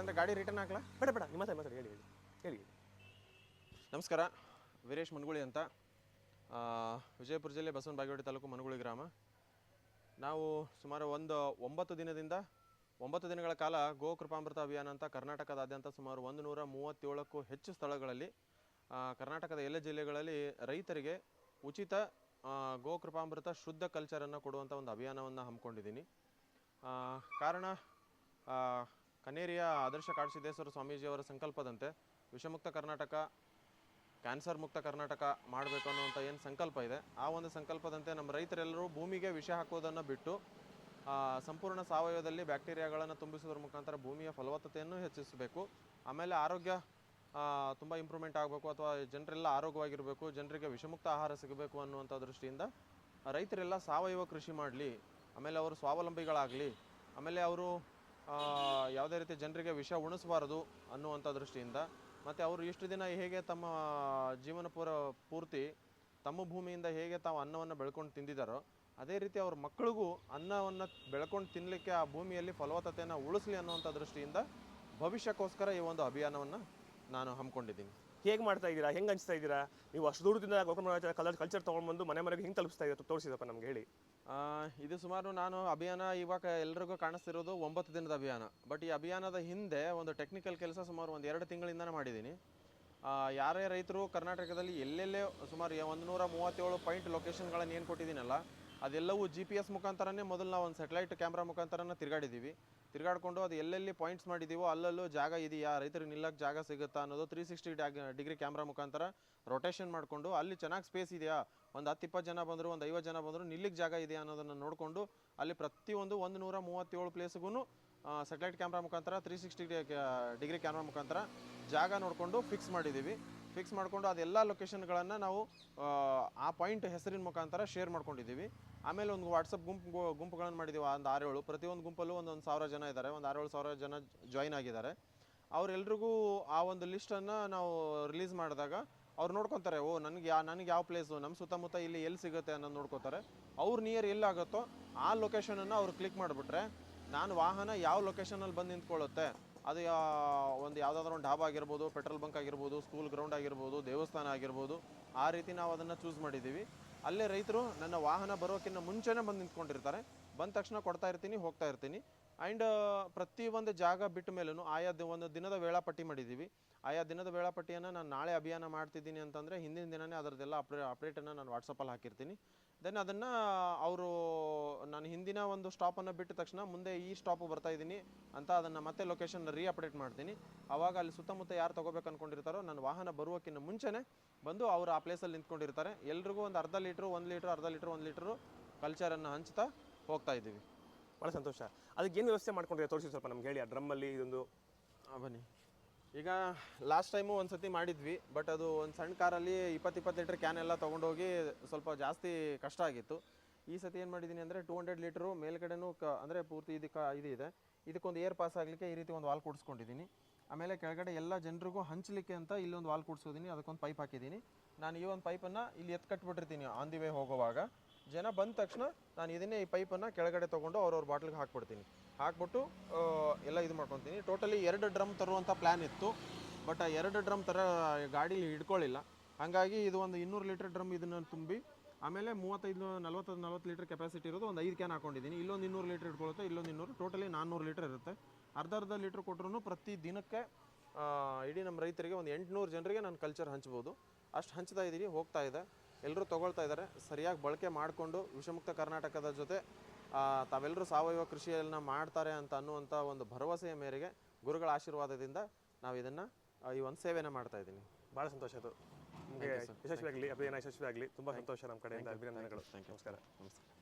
ಇಲ್ಲಾಂದ್ರೆ ಗಾಡಿ ರಿಟರ್ನ್ ಹಾಕ್ಲಾ? ಬೇಡ ಬೇಡ, ನಿಮ್ಮ ಮಾತಾಡಿ ಹೇಳಿ ಹೇಳಿ ಹೇಳಿ ನಮಸ್ಕಾರ, ವೀರೇಶ್ ಮನ್ಗುಳಿ ಅಂತ. ವಿಜಯಪುರ ಜಿಲ್ಲೆ ಬಸವನ ಬಾಗೇವಾಡಿ ತಾಲೂಕು ಮನಗುಳಿ ಗ್ರಾಮ. ನಾವು ಸುಮಾರು ಒಂದು ಒಂಬತ್ತು ದಿನದಿಂದ, ಒಂಬತ್ತು ದಿನಗಳ ಕಾಲ ಗೋ ಕೃಪಾಮೃತ ಅಭಿಯಾನ ಅಂತ ಕರ್ನಾಟಕದಾದ್ಯಂತ ಸುಮಾರು ಒಂದು ನೂರ ಮೂವತ್ತೇಳಕ್ಕೂ ಹೆಚ್ಚು ಸ್ಥಳಗಳಲ್ಲಿ ಕರ್ನಾಟಕದ ಎಲ್ಲ ಜಿಲ್ಲೆಗಳಲ್ಲಿ ರೈತರಿಗೆ ಉಚಿತ ಗೋ ಕೃಪಾಮೃತ ಶುದ್ಧ ಕಲ್ಚರನ್ನು ಕೊಡುವಂಥ ಒಂದು ಅಭಿಯಾನವನ್ನು ಹಮ್ಮಿಕೊಂಡಿದ್ದೀನಿ. ಕಾರಣ ಕನೇರಿಯ ಆದರ್ಶ ಕಾಡಸಿದ್ದೇಶ್ವರ ಸ್ವಾಮೀಜಿಯವರ ಸಂಕಲ್ಪದಂತೆ ವಿಷಮುಕ್ತ ಕರ್ನಾಟಕ, ಕ್ಯಾನ್ಸರ್ ಮುಕ್ತ ಕರ್ನಾಟಕ ಮಾಡಬೇಕು ಅನ್ನುವಂಥ ಏನು ಸಂಕಲ್ಪ ಇದೆ, ಆ ಒಂದು ಸಂಕಲ್ಪದಂತೆ ನಮ್ಮ ರೈತರೆಲ್ಲರೂ ಭೂಮಿಗೆ ವಿಷ ಹಾಕೋದನ್ನು ಬಿಟ್ಟು ಸಂಪೂರ್ಣ ಸಾವಯವದಲ್ಲಿ ಬ್ಯಾಕ್ಟೀರಿಯಾಗಳನ್ನು ತುಂಬಿಸೋದ್ರ ಮುಖಾಂತರ ಭೂಮಿಯ ಫಲವತ್ತತೆಯನ್ನು ಹೆಚ್ಚಿಸಬೇಕು. ಆಮೇಲೆ ಆರೋಗ್ಯ ತುಂಬ ಇಂಪ್ರೂವ್ಮೆಂಟ್ ಆಗಬೇಕು ಅಥವಾ ಜನರೆಲ್ಲ ಆರೋಗ್ಯವಾಗಿರಬೇಕು, ಜನರಿಗೆ ವಿಷಮುಕ್ತ ಆಹಾರ ಸಿಗಬೇಕು ಅನ್ನುವಂಥ ದೃಷ್ಟಿಯಿಂದ ರೈತರೆಲ್ಲ ಸಾವಯವ ಕೃಷಿ ಮಾಡಲಿ, ಆಮೇಲೆ ಅವರು ಸ್ವಾವಲಂಬಿಗಳಾಗಲಿ, ಆಮೇಲೆ ಅವರು ಯಾವುದೇ ರೀತಿ ಜನರಿಗೆ ವಿಷ ಉಣಿಸಬಾರದು ಅನ್ನುವಂಥ ದೃಷ್ಟಿಯಿಂದ. ಮತ್ತು ಅವರು ಇಷ್ಟು ದಿನ ಹೇಗೆ ತಮ್ಮ ಜೀವನ ಪೂರ, ಪೂರ್ತಿ ತಮ್ಮ ಭೂಮಿಯಿಂದ ಹೇಗೆ ತಾವು ಅನ್ನವನ್ನು ಬೆಳ್ಕೊಂಡು ತಿಂದಿದ್ದಾರೋ, ಅದೇ ರೀತಿ ಅವ್ರ ಮಕ್ಕಳಿಗೂ ಅನ್ನವನ್ನು ಬೆಳ್ಕೊಂಡು ತಿನ್ನಲಿಕ್ಕೆ ಆ ಭೂಮಿಯಲ್ಲಿ ಫಲವತ್ತತೆಯನ್ನು ಉಳಿಸ್ಲಿ ಅನ್ನುವಂಥ ದೃಷ್ಟಿಯಿಂದ ಭವಿಷ್ಯಕ್ಕೋಸ್ಕರ ಈ ಒಂದು ಅಭಿಯಾನವನ್ನು ನಾನು ಹಮ್ಮಿಕೊಂಡಿದ್ದೀನಿ. ಹೇಗೆ ಮಾಡ್ತಾ ಇದ್ದೀರಾ? ಹೆಂಗೆ ಹಂಚ್ತಾ ಇದ್ದೀರಾ? ನೀವು ಅಷ್ಟು ದೂರದಿಂದ ಗೋಕರ್ಣ ಕಲರ್ ಕಲ್ಚರ್ ತೊಗೊಂಡ್ಬಂದು ಮನೆ ಮನೆಗೆ ಹೆಂಗೆ ತಲುಪಿಸ್ತಾ ಇದ್ದೀರಾ? ತೋರಿಸಿದಪ್ಪ ನಮ್ಗೆ ಹೇಳಿ. ಇದು ಸುಮಾರು ನಾನು ಅಭಿಯಾನ ಇವಾಗ ಎಲ್ರಿಗೂ ಕಾಣಿಸ್ತಿರೋದು ಒಂಬತ್ತು ದಿನದ ಅಭಿಯಾನ. ಬಟ್ ಈ ಅಭಿಯಾನದ ಹಿಂದೆ ಒಂದು ಟೆಕ್ನಿಕಲ್ ಕೆಲಸ ಸುಮಾರು ಒಂದು ಎರಡು ತಿಂಗಳಿಂದನೇ ಮಾಡಿದ್ದೀನಿ. ಯಾರೇ ರೈತರು ಕರ್ನಾಟಕದಲ್ಲಿ ಎಲ್ಲೆಲ್ಲೇ ಸುಮಾರು ಒಂದು ನೂರ ಮೂವತ್ತೇಳು ಪಾಯಿಂಟ್ ಲೊಕೇಶನ್ಗಳನ್ನು ಏನು ಕೊಟ್ಟಿದ್ದೀನಲ್ಲ, ಅದೆಲ್ಲವೂ ಜಿ ಪಿ ಎಸ್ ಮುಖಾಂತರನೇ ಮೊದಲು ನಾವು ಒಂದು ಸೆಟಲೈಟ್ ಕ್ಯಾಮ್ರಾ ಮುಖಾಂತರನ ತಿರುಗಾಡಿದ್ದೀವಿ. ತಿರುಗಾಡ್ಕೊಂಡು ಅದು ಎಲ್ಲೆಲ್ಲಿ ಪಾಯಿಂಟ್ಸ್ ಮಾಡಿದ್ದೀವೋ ಅಲ್ಲಲ್ಲೂ ಜಾಗ ಇದೆಯಾ? ರೈತರಿಗೆ ನಿಲ್ಲಕ್ಕೆ ಜಾಗ ಸಿಗುತ್ತಾ ಅನ್ನೋದು ತ್ರೀ ಸಿಕ್ಸ್ಟಿ ಡಿಗ್ರಿ ಕ್ಯಾಮ್ರಾ ಮುಖಾಂತರ ರೊಟೇಷನ್ ಮಾಡಿಕೊಂಡು ಅಲ್ಲಿ ಚೆನ್ನಾಗಿ ಸ್ಪೇಸ್ ಇದೆಯಾ? ಒಂದು ಹತ್ತು ಇಪ್ಪತ್ತು ಜನ ಬಂದರು, ಒಂದು ಐವತ್ತು ಜನ ಬಂದರು ನಿಲ್ಲಿಗೆ ಜಾಗ ಇದೆಯಾ ಅನ್ನೋದನ್ನು ನೋಡಿಕೊಂಡು ಅಲ್ಲಿ ಪ್ರತಿಯೊಂದು ಒಂದು ನೂರ ಮೂವತ್ತೇಳು ಪ್ಲೇಸ್ಗೂ ಸೆಟಲೈಟ್ ಕ್ಯಾಮ್ರಾ ಮುಖಾಂತರ ತ್ರೀ ಸಿಕ್ಸ್ಟಿ ಡಿಗ್ರಿ ಕ್ಯಾಮ್ರಾ ಮುಖಾಂತರ ಜಾಗ ನೋಡಿಕೊಂಡು ಫಿಕ್ಸ್ ಮಾಡಿದ್ದೀವಿ ಫಿಕ್ಸ್ ಮಾಡಿಕೊಂಡು ಅದೆಲ್ಲ ಲೊಕೇಶನ್ಗಳನ್ನು ನಾವು ಆ, ಪಾಯಿಂಟ್ ಹೆಸರಿನ ಮುಖಾಂತರ ಶೇರ್ ಮಾಡ್ಕೊಂಡಿದ್ದೀವಿ. ಆಮೇಲೆ ಒಂದು ವಾಟ್ಸಪ್ ಗುಂಪು ಗುಂಪುಗಳನ್ನು ಮಾಡಿದ್ದೀವಿ ಒಂದು ಆರೇಳು ಪ್ರತಿಯೊಂದು ಗುಂಪಲ್ಲೂ ಒಂದೊಂದು ಸಾವಿರ ಜನ ಇದ್ದಾರೆ ಒಂದು ಆರೇಳು ಸಾವಿರ ಜನ ಜಾಯ್ನ್ ಆಗಿದ್ದಾರೆ. ಅವರೆಲ್ಲರಿಗೂ ಆ ಒಂದು ಲಿಸ್ಟನ್ನು ನಾವು ರಿಲೀಸ್ ಮಾಡಿದಾಗ ಅವ್ರು ನೋಡ್ಕೊತಾರೆ ಓ ನನಗೆ ಯಾ ನನಗೆ ಯಾವ ಪ್ಲೇಸು ನಮ್ಮ ಸುತ್ತಮುತ್ತ ಇಲ್ಲಿ ಎಲ್ಲಿ ಸಿಗುತ್ತೆ ಅನ್ನೋದು ನೋಡ್ಕೋತಾರೆ. ಅವ್ರ ನಿಯರ್ ಎಲ್ಲಾಗುತ್ತೋ ಆ ಲೊಕೇಶನನ್ನು ಅವ್ರು ಕ್ಲಿಕ್ ಮಾಡಿಬಿಟ್ರೆ ನಾನು ವಾಹನ ಯಾವ ಲೊಕೇಶನಲ್ಲಿ ಬಂದು ನಿಂತ್ಕೊಳ್ಳುತ್ತೆ? ಅದು ಒಂದು ಯಾವುದಾದ್ರೂ ಒಂದು ಡಾಬಾ ಆಗಿರ್ಬೋದು, ಪೆಟ್ರೋಲ್ ಬಂಕ್ ಆಗಿರ್ಬೋದು ಸ್ಕೂಲ್ ಗ್ರೌಂಡ್ ಆಗಿರ್ಬೋದು, ದೇವಸ್ಥಾನ ಆಗಿರ್ಬೋದು, ಆ ರೀತಿ ನಾವು ಅದನ್ನು ಚೂಸ್ ಮಾಡಿದ್ದೀವಿ. ಅಲ್ಲೇ ರೈತರು ನನ್ನ ವಾಹನ ಬರೋಕ್ಕಿಂತ ಮುಂಚೆನೇ ಬಂದು ನಿಂತ್ಕೊಂಡಿರ್ತಾರೆ. ಬಂದ ತಕ್ಷಣ ಕೊಡ್ತಾ ಇರ್ತೀನಿ, ಹೋಗ್ತಾ ಇರ್ತೀನಿ. ಆ್ಯಂಡ್ ಪ್ರತಿ ಒಂದು ಜಾಗ ಬಿಟ್ಟ ಮೇಲೂ ಆಯಾ ಒಂದು ದಿನದ ವೇಳಾಪಟ್ಟಿ ಮಾಡಿದ್ದೀವಿ. ಆಯಾ ದಿನದ ವೇಳಾಪಟ್ಟಿಯನ್ನು ನಾನು ನಾಳೆ ಅಭಿಯಾನ ಮಾಡ್ತಿದ್ದೀನಿ ಅಂತಂದರೆ ಹಿಂದಿನ ದಿನನೇ ಅದರದ್ದೆಲ್ಲ ಅಪ್ಡೇ, ಅಪ್ಡೇಟನ್ನು ನಾನು ವಾಟ್ಸಪ್ಪಲ್ಲಿ ಹಾಕಿರ್ತೀನಿ. ದೆನ್ ಅದನ್ನು ಅವರು, ನಾನು ಹಿಂದಿನ ಒಂದು ಸ್ಟಾಪನ್ನು ಬಿಟ್ಟ ತಕ್ಷಣ ಮುಂದೆ ಈ ಸ್ಟಾಪು ಬರ್ತಾ ಇದ್ದೀನಿ ಅಂತ ಅದನ್ನು ಮತ್ತೆ ಲೊಕೇಶನ್ ರೀ ಅಪ್ಡೇಟ್ ಮಾಡ್ತೀನಿ. ಆವಾಗ ಅಲ್ಲಿ ಸುತ್ತಮುತ್ತ ಯಾರು ತೊಗೋಬೇಕು ಅಂದ್ಕೊಂಡಿರ್ತಾರೋ ನನ್ನ ವಾಹನ ಬರುವಕ್ಕಿಂತ ಮುಂಚೆನೇ ಬಂದು ಅವರು ಆ ಪ್ಲೇಸಲ್ಲಿ ನಿಂತ್ಕೊಂಡಿರ್ತಾರೆ. ಎಲ್ರಿಗೂ ಒಂದು ಅರ್ಧ ಲೀಟ್ರು, ಒಂದು ಲೀಟ್ರು, ಅರ್ಧ ಲೀಟ್ರ್, ಒಂದು ಲೀಟ್ರು ಕಲ್ಚರನ್ನು ಹಂಚ್ತಾ ಹೋಗ್ತಾ ಇದ್ದೀವಿ. ಭಾಳ ಸಂತೋಷ. ಅದಕ್ಕೆ ಏನು ವ್ಯವಸ್ಥೆ ಮಾಡ್ಕೊಂಡ್ರೆ ತೋರಿಸಿ ಸ್ವಲ್ಪ ನಮ್ಗೆ ಹೇಳಿ, ಆ ಡ್ರಮ್ಮಲ್ಲಿ ಇದೊಂದು. ಬನ್ನಿ. ಈಗ ಲಾಸ್ಟ್ ಟೈಮು ಒಂದು ಸತಿ ಮಾಡಿದ್ವಿ ಬಟ್ ಅದು ಒಂದು ಸಣ್ಣ ಕಾರಲ್ಲಿ ಇಪ್ಪತ್ತು ಇಪ್ಪತ್ತು ಲೀಟ್ರ್ ಕ್ಯಾನ್ ಎಲ್ಲ ತೊಗೊಂಡೋಗಿ ಸ್ವಲ್ಪ ಜಾಸ್ತಿ ಕಷ್ಟ ಆಗಿತ್ತು. ಈ ಸತಿ ಏನು ಮಾಡಿದ್ದೀನಿ ಅಂದರೆ ಟೂ ಹಂಡ್ರೆಡ್ ಲೀಟ್ರು ಮೇಲ್ಗಡೆನೂ ಕ, ಅಂದರೆ ಪೂರ್ತಿ ಇದಕ್ಕೆ ಇದು ಇದೆ ಇದಕ್ಕೊಂದು ಏರ್ ಪಾಸ್ ಆಗಲಿಕ್ಕೆ ಈ ರೀತಿ ಒಂದು ವಾಲ್ ಕೂಡಿಸ್ಕೊಂಡಿದ್ದೀನಿ ಆಮೇಲೆ ಕೆಳಗಡೆ ಎಲ್ಲ ಜನರಿಗೂ ಹಂಚಲಿಕ್ಕೆ ಅಂತ ಇಲ್ಲೊಂದು ವಾಲ್ ಕೂಡಿಸೋದೀನಿ, ಅದಕ್ಕೊಂದು ಪೈಪ್ ಹಾಕಿದ್ದೀನಿ ನಾನು ಈ ಒಂದು ಪೈಪನ್ನು ಇಲ್ಲಿ ಎತ್ತು ಕಟ್ಬಿಟ್ಟಿರ್ತೀನಿ ಆನ್ ದಿ ವೇ ಹೋಗುವಾಗ. ಜನ ಬಂದ ತಕ್ಷಣ ನಾನು ಇದನ್ನೇ ಈ ಪೈಪನ್ನು ಕೆಳಗಡೆ ತೊಗೊಂಡು ಅವ್ರವ್ರ ಬಾಟ್ಲಿಗೆ ಹಾಕ್ಬಿಡ್ತೀನಿ. ಹಾಕ್ಬಿಟ್ಟು ಎಲ್ಲ ಇದು ಮಾಡ್ಕೊತೀನಿ. ಟೋಟಲಿ ಎರಡು ಡ್ರಮ್ ತರುವಂಥ ಪ್ಲ್ಯಾನ್ ಇತ್ತು. ಬಟ್ ಎರಡು ಡ್ರಮ್ ಥರ ಗಾಡೀಲಿ ಹಿಡ್ಕೊಳ್ಳಿಲ್ಲ ಹಾಗಾಗಿ ಇದು ಒಂದು ಇನ್ನೂರು ಲೀಟ್ರ್ ಡ್ರಮ್ ಇದನ್ನು ತುಂಬಿ, ಆಮೇಲೆ ಮೂವತ್ತೈದು, ನಲ್ವತ್ತು ನಲ್ವತ್ತು ಲೀಟ್ರ್ ಕೆಪಾಸಿಟಿ ಇರೋದು ಒಂದು ಐದು ಕ್ಯಾನ್ ಹಾಕೊಂಡಿದ್ದೀನಿ ಇಲ್ಲೊಂದು ಇನ್ನೂರು ಲೀಟ್ರ್ ಇಟ್ಕೊಳುತ್ತೆ ಇಲ್ಲೊಂದು ಇನ್ನೂರು ಟೋಟಲಿ ನಾನ್ನೂರು ಲೀಟ್ರ್ ಇರುತ್ತೆ. ಅರ್ಧ ಅರ್ಧ ಲೀಟ್ರ್ ಕೊಟ್ಟರು ಪ್ರತಿ ದಿನಕ್ಕೆ ಇಡೀ ನಮ್ಮ ರೈತರಿಗೆ ಒಂದು ಎಂಟುನೂರು ಜನರಿಗೆ ನಾನು ಕಲ್ಚರ್ ಹಂಚ್ಬೋದು. ಅಷ್ಟು ಹಂಚ್ತಾ ಇದ್ದೀನಿ ಹೋಗ್ತಾ ಇದೆ. ಎಲ್ಲರೂ ತೊಗೊಳ್ತಾ ಇದ್ದಾರೆ. ಸರಿಯಾಗಿ ಬಳಕೆ ಮಾಡಿಕೊಂಡು ವಿಷಮುಕ್ತ ಕರ್ನಾಟಕದ ಜೊತೆ ಆ, ತಾವೆಲ್ಲರೂ ಸಾವಯವ ಕೃಷಿಯನ್ನ ಮಾಡ್ತಾರೆ ಅಂತ ಅನ್ನುವಂಥ ಒಂದು ಭರವಸೆಯ ಮೇರೆಗೆ ಗುರುಗಳ ಆಶೀರ್ವಾದದಿಂದ ನಾವು ಇದನ್ನು ಈ ಒಂದು ಸೇವೆನ ಮಾಡ್ತಾ ಇದ್ದೀನಿ. ಭಾಳ ಸಂತೋಷ ಅದು ನಿಮಗೆ ಯಶಸ್ವಿ ಆಗಲಿ ಅಭಿಯಾನ ಯಶಸ್ವಿ ಆಗಲಿ ತುಂಬ ಸಂತೋಷ ನಮ್ಮ ಕಡೆಯಿಂದ. ಅಭಿನಂದನೆಗಳು. ನಮಸ್ಕಾರ. ನಮಸ್ಕಾರ.